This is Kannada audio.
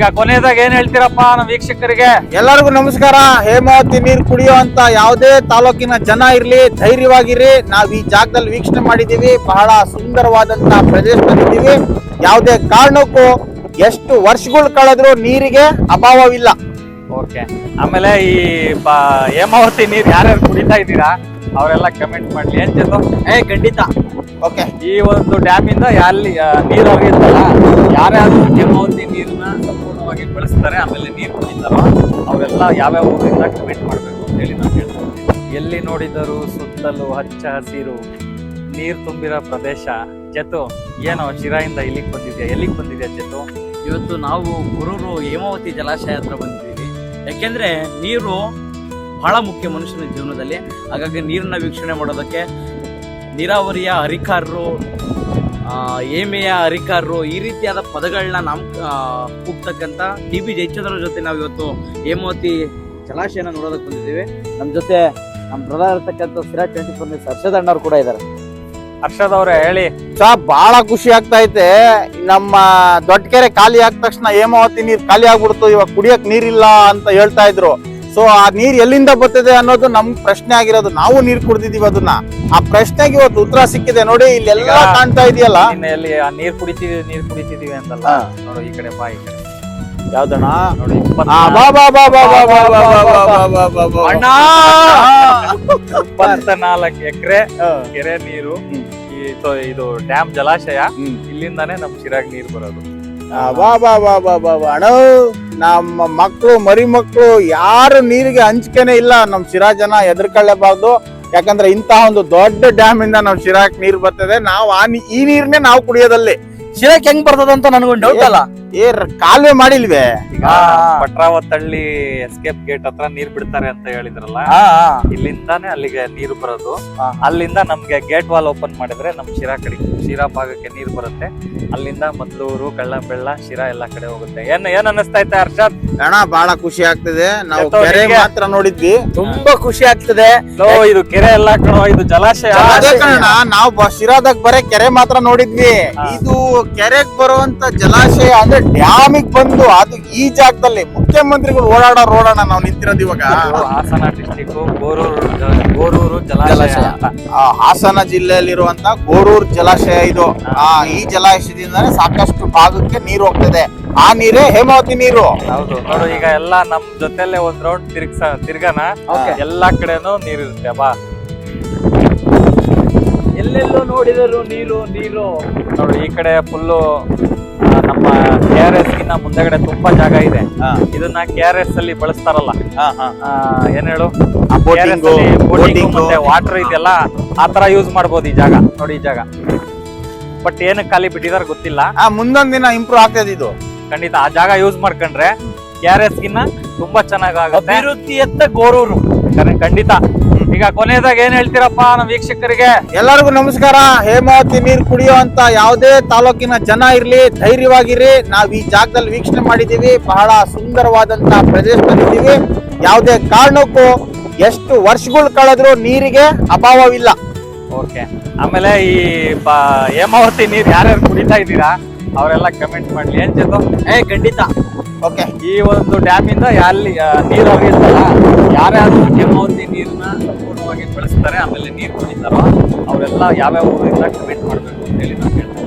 ಈಗ ಕೊನೆಯದಾಗ ಏನ್ ಹೇಳ್ತೀರಪ್ಪ ನಮ್ಮ ವೀಕ್ಷಕರಿಗೆ? ಎಲ್ಲರಿಗೂ ನಮಸ್ಕಾರ. ಹೇಮಾವತಿ ನೀರು ಕುಡಿಯುವಂತ ಯಾವುದೇ ತಾಲೂಕಿನ ಜನ ಇರ್ಲಿ ಧೈರ್ಯವಾಗಿರಿ. ನಾವ್ ಈ ಜಾಗದಲ್ಲಿ ವೀಕ್ಷಣೆ ಮಾಡಿದೀವಿ. ಬಹಳ ಸುಂದರವಾದಂತ ಪ್ರದೇಶದಲ್ಲಿದ್ದೀವಿ. ಯಾವುದೇ ಕಾರಣಕ್ಕೂ ಎಷ್ಟು ವರ್ಷಗಳು ಕಳೆದ್ರು ನೀರಿಗೆ ಅಭಾವವಿಲ್ಲ. ಓಕೆ ಆಮೇಲೆ ಈ ಬ- ಹೇಮಾವತಿ ನೀರು ಯಾರ್ಯಾರು ಕುಡಿತಾ ಇದ್ದೀರಾ? ಅವರೆಲ್ಲ ಕಮೆಂಟ್ ಮಾಡ್ಲಿ. ಏನ್ ಚೇತು? ಏ ಖಂಡಿತ. ಓಕೆ ಈ ಒಂದು ಡ್ಯಾಮ್ ಇಂದ ಅಲ್ಲಿ ನೀರು ಹೋಗಿರ್ತಲ್ಲ ಯಾರ್ಯಾರು ಕೆಲವೊಂದು ನೀರನ್ನ ಸಂಪೂರ್ಣವಾಗಿ ಬಳಸ್ತಾರೆ ಆಮೇಲೆ ನೀರು ಕುಡಿತಾರೋ ಅವರೆಲ್ಲ ಯಾವ್ಯಾವ ಊರಿಂದ ಕಮೆಂಟ್ ಮಾಡಬೇಕು ಅಂತ ಹೇಳಿ ನಾನು ಹೇಳ್ತೀನಿ ಎಲ್ಲಿ ನೋಡಿದರೂ ಸುತ್ತಲೂ ಹಚ್ಚ ಹಸಿರು ನೀರು ತುಂಬಿರೋ ಪ್ರದೇಶ. ಚೇತು ಏನೋ ಶಿರಾಯಿಂದ ಇಲ್ಲಿಗೆ ಬಂದಿದ್ಯಾ? ಎಲ್ಲಿಗೆ ಬಂದಿದ್ಯಾ ಚೇತು? ಇವತ್ತು ನಾವು ಗುರೂರು ಹೇಮಾವತಿ ಜಲಾಶಯ ಹತ್ರ ಬಂದಿದ್ದೀವಿ. ಯಾಕೆಂದ್ರೆ ನೀರು ಬಹಳ ಮುಖ್ಯ ಮನುಷ್ಯನ ಜೀವನದಲ್ಲಿ. ಹಾಗಾಗಿ ನೀರನ್ನು ವೀಕ್ಷಣೆ ಮಾಡೋದಕ್ಕೆ ನೀರಾವರಿಯ ಹರಿಕಾರರು ಏಮೆಯ ಹರಿಕಾರರು ಈ ರೀತಿಯಾದ ಪದಗಳನ್ನ ನಾಮ್ ಕೂಗ್ತಕ್ಕಂಥ ಟಿ ಬಿ ಜಯಚಂದ್ರ ಜೊತೆ ನಾವು ಇವತ್ತು ಹೇಮಾವತಿ ಜಲಾಶಯನ ನೋಡೋದಕ್ಕೆ ಬಂದಿದ್ದೀವಿ. ನಮ್ಮ ಜೊತೆ ನಮ್ಮ ಬ್ರದರ್ ಇರ್ತಕ್ಕಂಥ Sira twenty four news Harshad ಅಣ್ಣವ್ರು ಕೂಡ ಇದ್ದಾರೆ. ಹರ್ಷದ್ ಅವ್ರೆ, ಹೇಳಿ. ಸಾ ಬಹಳ ಖುಷಿ ಆಗ್ತಾ ಐತೆ. ನಮ್ಮ ದೊಡ್ಡ ಕೆರೆ ಖಾಲಿ ಆದ ತಕ್ಷಣ ಹೇಮಾವತಿ ನೀರು ಖಾಲಿ ಆಗ್ಬಿಡ್ತು, ಇವಾಗ ಕುಡಿಯಕ್ ನೀರಿಲ್ಲ ಅಂತ ಹೇಳ್ತಾ ಇದ್ರು. ಸೊ ಆ ನೀರು ಎಲ್ಲಿಂದ ಬರ್ತಿದೆ ಅನ್ನೋದು ನಮ್ ಪ್ರಶ್ನೆ ಆಗಿರೋದು ನಾವು ನೀರು ಕುಡಿದಿದೀವಿ ಅದನ್ನ ಆ ಪ್ರಶ್ನೆಗೆ ಇವತ್ತು ಉತ್ತರ ಸಿಕ್ಕಿದೆ ನೋಡಿ ಇಲ್ಲೆಲ್ಲ ಕಾಣ್ತಾ ಇದೆಯಲ್ಲ ಆ ನೀರ್ ಕುಡಿತೀವಿ ನೀರ್ ಕುಡಿತಿದೀವಿ ಅಂತಲ್ಲ ನೋಡು ಈ ಕಡೆ ಬಾ ಈ ಇಪ್ಪತ್ನಾಲ್ಕು ಎಕರೆ ಕೆರೆ ನೀರು ಇದು ಡ್ಯಾಮ್ ಜಲಾಶಯ ಇಲ್ಲಿಂದಾನೇ ನಮ್ ಶಿರಾಗ್ ನೀರ್ ಬರೋದು ಬಾ ಬಾ ಬಾ ಬಾ ಬಾ ಅಣ್ಣ ನಮ್ಮ ಮಕ್ಕಳು ಮರಿ ಮಕ್ಕಳು ಯಾರು ನೀರಿಗೆ ಹಂಚಿಕೆನೆ ಇಲ್ಲ. ನಮ್ಮ ಶಿರಾ ಜನ ಎದುರ್ಕೊಳ್ಳೇಬಾರ್ದು ಯಾಕಂದ್ರೆ ಇಂತಹ ಒಂದು ದೊಡ್ಡ ಡ್ಯಾಮ್ ಇಂದ ನಮ್ ಶಿರಾಕ್ ನೀರು ಬರ್ತದೆ. ನಾವು ಆ ಈ ನೀರ್ನೇ ನಾವು ಕುಡಿಯೋದಲ್ಲಿ. ಶಿರಾಕ್ ಹೆಂಗ್ ಬರ್ತದಂತ ನನಗೊಂದು ಡೌಟ್ ಅಲ್ಲ. ಏ ರ- ಕಾಲುವೆ ಮಾಡಿಲ್ವೇ? ಈಗ ಪಟ್ರಾವತ್ತಳ್ಳಿ ಎಸ್ಕೇಪ್ ಗೇಟ್ ಹತ್ರ ನೀರ್ ಬಿಡ್ತಾರೆ ಅಂತ ಹೇಳಿದ್ರಲ್ಲ? ಇಲ್ಲಿಂದಾನೆ ಅಲ್ಲಿಗೆ ನೀರು ಬರೋದು. ಅಲ್ಲಿಂದ ನಮ್ಗೆ ಗೇಟ್ ವಾಲ್ ಓಪನ್ ಮಾಡಿದ್ರೆ ನಮ್ ಶಿರಾ ಕಡೆ ಶಿರಾ ಭಾಗಕ್ಕೆ ನೀರ್ ಬರುತ್ತೆ. ಅಲ್ಲಿಂದ ಮದ್ಲೂರು ಕಳ್ಳಂಬೆಳ್ಳ ಶಿರಾ ಎಲ್ಲಾ ಕಡೆ ಹೋಗುತ್ತೆ. ಏನ್ ಏನ್ ಅನ್ನಿಸ್ತಾ ಐತೆ ಹರ್ಷದ್? ಅಣ್ಣ ಬಹಳ ಖುಷಿ ಆಗ್ತದೆ. ನಾವು ಕೆರೆ ಮಾತ್ರ ನೋಡಿದ್ವಿ. ತುಂಬಾ ಖುಷಿ ಆಗ್ತದೆ. ಇದು ಕೆರೆ ಎಲ್ಲ ಕಣೋ ಇದು ಜಲಾಶಯ. ನಾವು ಶಿರಾದಾಗ ಬರೇ ಕೆರೆ ಮಾತ್ರ ನೋಡಿದ್ವಿ. ಇದು ಕೆರೆಗ್ ಬರುವಂತ ಜಲಾಶಯ ಅಂದ್ರೆ ಡ್ಯಾಮಿಗ್ ಬಂದು ಅದು ಈ ಜಾಗದಲ್ಲಿ ಮುಖ್ಯಮಂತ್ರಿಗಳು ಓಡಾಡೋ ರೋಡಣ್ಣ ನಾವು ನಿಂತಿರೋದು ಇವಾಗ. ಹಾಸನ ಡಿಸ್ಟಿಕ್ ಗೋರೂರು ಗೋರೂರು ಜಲಾಶಯ ಹಾಸನ ಜಿಲ್ಲೆಯಲ್ಲಿರುವಂತ ಗೋರೂರು ಜಲಾಶಯ ಇದು. ಆ ಈ ಜಲಾಶಯದಿಂದಾನೇ ಸಾಕಷ್ಟು ಭಾಗಕ್ಕೆ ನೀರು ಹೋಗ್ತದೆ. ಆ ನೀರೇ ಹೇಮಾವತಿ ನೀರು. ಹೌದು. ನೋಡು ಈಗ ಎಲ್ಲ ನಮ್ ಜೊತೆಲೆ ಒಂದ್ ರೌಂಡ್ ತಿರ್ಗ್ಸ ತಿರ್ಗನ. ಎಲ್ಲಾ ಕಡೆನೂ ನೀರಿರುತ್ತೆ ಬಾ. ಎಲ್ಲೆಲ್ಲೋ ನೋಡಿದರು ನೀರು ನೀರು. ನೋಡಿ ಈ ಕಡೆ ಫುಲ್ಲು ನಮ್ಮ ಕೆ ಆರ್ ಎಸ್ ಗಿನ್ನ ಮುಂದೆಗಡೆ ತುಂಬಾ ಜಾಗ ಇದೆ. ಇದನ್ನ ಕೆ ಆರ್ ಎಸ್ ಅಲ್ಲಿ ಬಳಸ್ತಾರಲ್ಲ. ಏನ್ ಹೇಳು? ಬೋಟಿಂಗ್. ಮತ್ತೆ ವಾಟರ್ ಇದೆಲ್ಲ ಆತರ ತರ ಯೂಸ್ ಮಾಡ್ಬೋದು ಈ ಜಾಗ. ನೋಡಿ ಈ ಜಾಗ. ಬಟ್ ಏನು ಖಾಲಿ ಬಿಟ್ಟಿದಾರ ಗೊತ್ತಿಲ್ಲ. ಆ ಮುಂದೊಂದ್ ದಿನ ಇಂಪ್ರೂವ್ ಆಗ್ತದೆ ಇದು. ಖಂಡಿತ ಆ ಜಾಗ ಯೂಸ್ ಮಾಡ್ಕೊಂಡ್ರೆ ಕೆ ಆರ್ ಎಸ್ ಗಿನ್ನ ತುಂಬಾ ಚೆನ್ನಾಗುತ್ತೆ ಅಭಿವೃದ್ಧಿಯತ್ತ ಗೋರೂರು. ಖಂಡಿತ. ಈಗ ಕೊನೆಯದಾಗ ಏನ್ ಹೇಳ್ತೀರಪ್ಪ ನಮ್ಮ ವೀಕ್ಷಕರಿಗೆ? ಎಲ್ಲರಿಗೂ ನಮಸ್ಕಾರ. ಹೇಮಾವತಿ ನೀರು ಕುಡಿಯುವಂತ ಯಾವುದೇ ತಾಲೂಕಿನ ಜನ ಇರ್ಲಿ ಧೈರ್ಯವಾಗಿರಿ. ನಾವ್ ಈ ಜಾಗದಲ್ಲಿ ವೀಕ್ಷಣೆ ಮಾಡಿದೀವಿ. ಬಹಳ ಸುಂದರವಾದಂತ ಪ್ರದೇಶದಲ್ಲಿದ್ದೀವಿ ಯಾವುದೇ ಕಾರಣಕ್ಕೂ ಎಷ್ಟು ವರ್ಷಗಳು ಕಳೆದ್ರು ನೀರಿಗೆ ಅಭಾವವಿಲ್ಲ. ಓಕೆ ಆಮೇಲೆ ಈ ಬ- ಹೇಮಾವತಿ ನೀರು ಯಾರ್ಯಾರು ಕುಡಿತಾ ಇದ್ದೀರಾ ಅವರೆಲ್ಲ ಕಮೆಂಟ್ ಮಾಡ್ಲಿ. ಏನ್ ಚೇತು? ಏ ಖಂಡಿತ. ಓಕೆ ಈ ಒಂದು ಡ್ಯಾಮ್ ಇಂದ ಅಲ್ಲಿ ನೀರು ಯಾರೇ ಯಾರ್ಯಾರು ಹೇಮಾವತಿ ನೀರನ್ನ ಸಂಪೂರ್ಣವಾಗಿ ಬಳಸ್ತಾರೆ, ಆಮೇಲೆ ನೀರು ಕುಡಿತಾರೋ, ಅವರೆಲ್ಲ ಯಾವ್ಯಾವ ಊರಿಂದ ಕಮೆಂಟ್ ಮಾಡಬೇಕು ಅಂತ ಹೇಳಿ ನಾನು